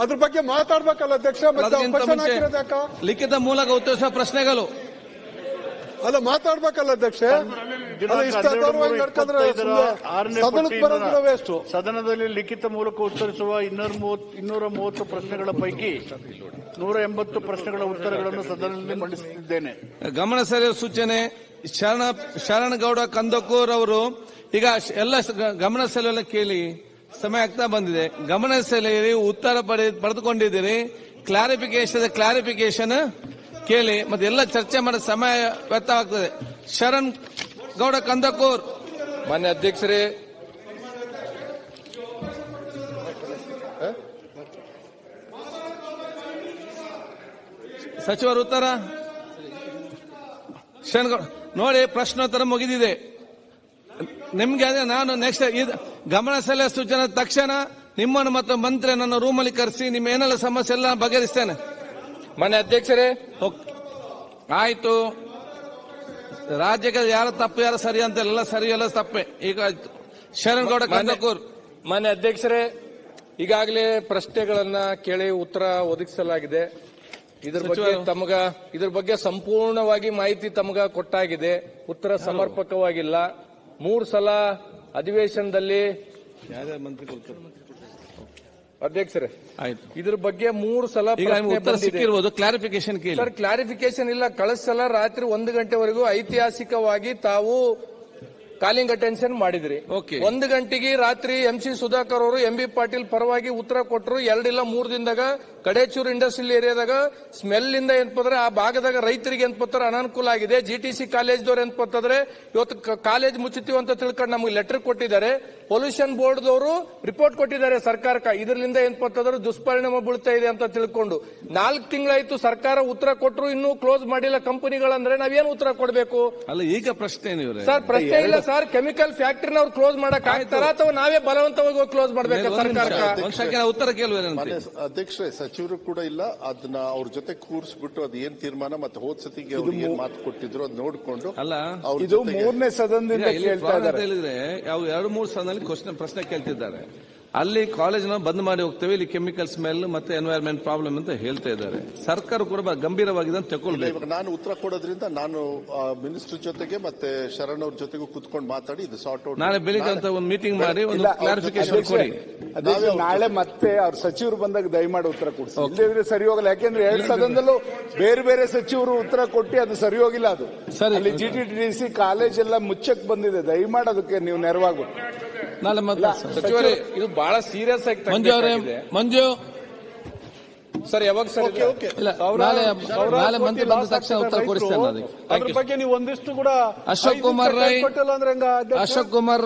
ಅದ್ರ ಬಗ್ಗೆ ಮಾತಾಡ್ಬೇಕಲ್ಲ ಅಧ್ಯಕ್ಷ ಮತ್ತೆ ಲಿಖಿತ ಮೂಲಕ ಉತ್ತರಿಸುವ ಪ್ರಶ್ನೆಗಳು. ಅಲ್ಲ ಮಾತಾಡ್ಬೇಕಲ್ಲ ಅಧ್ಯಕ್ಷ? ಸದನದಲ್ಲಿ ಲಿಖಿತ ಮೂಲಕ ಉತ್ತರಿಸುವ ಇನ್ನೂರ ಮೂವತ್ತು ಇನ್ನೂರ ಮೂವತ್ತು ಪ್ರಶ್ನೆಗಳ ಪೈಕಿ ನೂರ ಎಂಬತ್ತು ಪ್ರಶ್ನೆಗಳ ಉತ್ತರಗಳನ್ನು ಸದನದಲ್ಲಿ ಮಂಡಿಸುತ್ತಿದ್ದೇನೆ. ಗಮನ ಸೆಳೆಯುವ ಸೂಚನೆ ಶರಣ ಶರಣಗೌಡ ಕಂದಕೂರ್ ಅವರು ಈಗ ಎಲ್ಲ ಗಮನ ಸೆಳೆಯಲು ಕೇಳಿ. ಸಮಯ ಆಗ್ತಾ ಬಂದಿದೆ. ಗಮನ ಸೆಳೆಯಿರಿ ಉತ್ತರ ಪಡೆ ಪಡೆದುಕೊಂಡಿದ್ದೀರಿ. ಕ್ಲಾರಿಫಿಕೇಶನ್ ಕ್ಲಾರಿಫಿಕೇಶನ್ ಕೇಳಿ. ಮತ್ತೆ ಎಲ್ಲ ಚರ್ಚೆ ಮಾಡೋ ಸಮಯ ವ್ಯರ್ಥವಾಗ್ತದೆ ಶರಣ್ ಗೌಡ ಕಂದಕೂರ್. ಮಾನ್ಯ ಅಧ್ಯಕ್ಷರೇ. ಸಚಿವರ ಉತ್ತರ? ಶರಣ್ ನೋಡಿ ಪ್ರಶ್ನೋತ್ತರ ಮುಗಿದಿದೆ. ನಿಮ್ಗೆ ಅದೇ ನಾನು ನೆಕ್ಸ್ಟ್ ಇದು ಗಮನ ಸಲಹೆ ಸೂಚನೆ ತಕ್ಷಣ ನಿಮ್ಮನ್ನು ಮತ್ತು ಮಂತ್ರಿ ನನ್ನ ರೂಮಲ್ಲಿ ಕರೆಸಿ ನಿಮ್ಮ ಏನೆಲ್ಲ ಸಮಸ್ಯೆ ಎಲ್ಲ ಬಗೆಹರಿಸ್ತೇನೆ. ಮನೆ ಅಧ್ಯಕ್ಷರೇ ಆಯ್ತು. ರಾಜ್ಯಕ್ಕೆ ಯಾರ ತಪ್ಪು ಯಾರು ಸರಿ ಅಂತ ಎಲ್ಲ ಸರಿ ಎಲ್ಲ ತಪ್ಪೆ. ಈಗ ಶರಣಗೌಡ ಕಂದಕೂರ್ ಮನೆ ಅಧ್ಯಕ್ಷರೇ ಈಗಾಗಲೇ ಪ್ರಶ್ನೆಗಳನ್ನ ಕೇಳಿ ಉತ್ತರ ಒದಗಿಸಲಾಗಿದೆ. ಇದ್ರ ಬಗ್ಗೆ ತಮಗ ಇದ್ರ ಬಗ್ಗೆ ಸಂಪೂರ್ಣವಾಗಿ ಮಾಹಿತಿ ತಮಗ ಕೊಟ್ಟಾಗಿದೆ. ಉತ್ತರ ಸಮರ್ಪಕವಾಗಿಲ್ಲ. ಮೂರು ಸಲ ಅಧಿವೇಶನದಲ್ಲಿ ಅಧ್ಯಕ್ಷರೇ ಆಯ್ತು. ಇದ್ರ ಬಗ್ಗೆ ಮೂರು ಸಲ. ಸಿಕ್ಕಿರ್ಬೋದು ಕ್ಲಾರಿಫಿಕೇಶನ್ ಕೇಳಿ. ಸರ್ ಕ್ಲಾರಿಫಿಕೇಶನ್ ಇಲ್ಲ. ಕಳೆದ ಸಲ ರಾತ್ರಿ ಒಂದು ಗಂಟೆವರೆಗೂ ಐತಿಹಾಸಿಕವಾಗಿ ತಾವು ಕಾಲಿಂಗ್ ಅಟೆನ್ಷನ್ ಮಾಡಿದ್ರಿ. Okay. ಒಂದು ಗಂಟೆಗೆ ರಾತ್ರಿ ಎಂ ಸಿ ಸುಧಾಕರ್ ಅವರು ಎಂ ಬಿ ಪಾಟೀಲ್ ಪರವಾಗಿ ಉತ್ತರ ಕೊಟ್ಟರು ಎರಡಿಲ್ಲ ಮೂರು ದಿನದಾಗ ಕಡೇಚೂರು ಇಂಡಸ್ಟ್ರಿಯಲ್ ಏರಿಯಾದಾಗ ಸ್ಮೆಲ್ ಇಂದ ಏನ್ಪಂದ್ರೆ ಆ ಭಾಗದಾಗ ರೈತರಿಗೆ ಏನ್ಪತ್ತಾರೆ ಅನಾನುಕೂಲ ಆಗಿದೆ. ಜಿ ಟಿ ಸಿ ಕಾಲೇಜ್ದವ್ರು ಏನ್ಪತ್ತಂದ್ರೆ ಇವತ್ತು ಕ- ಕಾಲೇಜ್ ಮುಚ್ಚುತ್ತೀವಿ ಅಂತ ತಿಳ್ಕೊಂಡು ನಮಗೆ ಲೆಟರ್ ಕೊಟ್ಟಿದ್ದಾರೆ. ಪೊಲ್ಯೂಷನ್ ಬೋರ್ಡ್ದವರು ರಿಪೋರ್ಟ್ ಕೊಟ್ಟಿದ್ದಾರೆ ಸರ್ಕಾರಕ್ಕೆ. ಇದರಿಂದ ಏನ್ಪತ್ತಂದ್ರೆ ದುಷ್ಪರಿಣಾಮ ಬೀಳ್ತಾ ಇದೆ ಅಂತ ತಿಳ್ಕೊಂಡು. ನಾಲ್ಕು ತಿಂಗಳಾಯ್ತು ಸರ್ಕಾರ ಉತ್ತರ ಕೊಟ್ಟರು ಇನ್ನೂ ಕ್ಲೋಸ್ ಮಾಡಿಲ್ಲ. ಕಂಪನಿಗಳಂದ್ರೆ ನಾವೇನು ಉತ್ತರ ಕೊಡಬೇಕು? ಅಲ್ಲ ಈಗ ಪ್ರಶ್ನೆ ಏನು ಇವ್ರೆ? ಸರ್ ಪ್ರಶ್ನೆ ಇಲ್ಲ ಸರ್ ಕೆಮಿಕಲ್ ಫ್ಯಾಕ್ಟರಿನ ಅವ್ರು ಕ್ಲೋಸ್ ಮಾಡಕ್ ಆಗ್ತಾರ ಅಥವಾ ನಾವೇ ಬಲವಂತವಾಗಿ ಕ್ಲೋಸ್ ಮಾಡ್ಬೇಕಾ ಒಂದ್ ಸರ್ಕಾರಕ್ಕೆ? ಒಂದ್ ಸೆಕೆಂಡ್ ಉತ್ತರ ಕೇಳುವ ಅಧ್ಯಕ್ಷರೇ ಸಚಿವರು ಕೂಡ ಇಲ್ಲ. ಅದನ್ನ ಅವ್ರ ಜೊತೆ ಕೂರಿಸ್ಬಿಟ್ಟು ಅದ್ ಏನ್ ತೀರ್ಮಾನ ಮತ್ತೆ ಹೋದ್ ಸತಿಗೆ ಅವ್ರು ಏನ್ ಮಾತು ಕೊಟ್ಟಿದ್ರು ಅದ್ ನೋಡ್ಕೊಂಡು ಅಲ್ಲ ಇದು ಮೂರನೇ ಸದನದಿಂದ ಕೇಳ್ತಾ ಇದ್ದಾರೆ. ಹೇಳಿದ್ರೆ ಯಾವ ಎರಡು ಮೂರು ಸದನದಲ್ಲಿ ಕ್ವಶನ್ ಪ್ರಶ್ನೆ ಕೇಳ್ತಿದ್ದಾರೆ. ಅಲ್ಲಿ ಕಾಲೇಜ್ನ ಬಂದ್ ಮಾಡಿ ಹೋಗ್ತೇವೆ ಇಲ್ಲಿ ಕೆಮಿಕಲ್ ಸ್ಮೆಲ್ ಮತ್ತೆ ಎನ್ವೈರ್ಮೆಂಟ್ ಪ್ರಾಬ್ಲಮ್ ಅಂತ ಹೇಳ್ತಾ ಇದ್ದಾರೆ. ಸರ್ಕಾರ ಕೂಡ ಗಂಭೀರವಾಗಿದೆ ಅಂತ ತಗೊಳ್ಬೇಕು ನಾನು ಉತ್ತರ ಕೊಡೋದ್ರಿಂದ ನಾನು ಮಿನಿಸ್ಟರ್ ಜೊತೆಗೆ ಮತ್ತೆ ಶರಣ್ ಅವ್ರ ಜೊತೆಗೂ ಕುತ್ಕೊಂಡು ಮಾತಾಡಿ ಇದು ಸಾರ್ಟ್ ಔಟ್ ನಾಳೆ ಬೆಳಿಗ್ಗೆ ಅಂತ ಒಂದು ಮೀಟಿಂಗ್ ಮಾಡಿ ಒಂದು ಕ್ಲಾರಿಫಿಕೇಶನ್ ಕೊಡಿ. ನಾಳೆ ಮತ್ತೆ ಅವ್ರ ಸಚಿವರು ಬಂದಾಗ ದಯಮಾಡಿ ಉತ್ತರ ಕೊಡಿಸಿ. ಇಲ್ಲದಿದ್ರೆ ಸರಿ ಹೋಗಲ್ಲ. ಯಾಕೆಂದ್ರೆ ಎರಡ್ ಸದನದಲ್ಲೂ ಬೇರೆ ಬೇರೆ ಸಚಿವರು ಉತ್ತರ ಕೊಟ್ಟು ಅದು ಸರಿ ಹೋಗಿಲ್ಲ ಅದು. ಸರಿ. ಅಲ್ಲಿ G T T C college ಎಲ್ಲ ಮುಚ್ಚಕ್ ಬಂದಿದೆ. ದಯಮಾಡಿ ಅದಕ್ಕೆ ನೀವು ನೆರವಾಗು. ನಾಳೆ ಮತ್ತೆ ಸಚಿವರೇ ಇದು ಬಹಳ ಸೀರಿಯಸ್ ಆಗಿ ಮಂಜು ಅವರೇ ಮಂಜು. ಸರ್ ಯಾವಾಗ ಸರ್? ಇಲ್ಲ ನಾಳೆ ನಾಳೆ ಮಂತ್ರಿ ಬಂದ ತಕ್ಷಣ ಉತ್ತರ ಕೊಡಿಸ್ತೇನೆ ಅದಕ್ಕೆ ಅದ್ರ ಬಗ್ಗೆ ನೀವು ಒಂದಿಷ್ಟು ಕೂಡ ಅಶೋಕ್ ಕುಮಾರ್ ರೈ ಅಶೋಕ್ ಕುಮಾರ್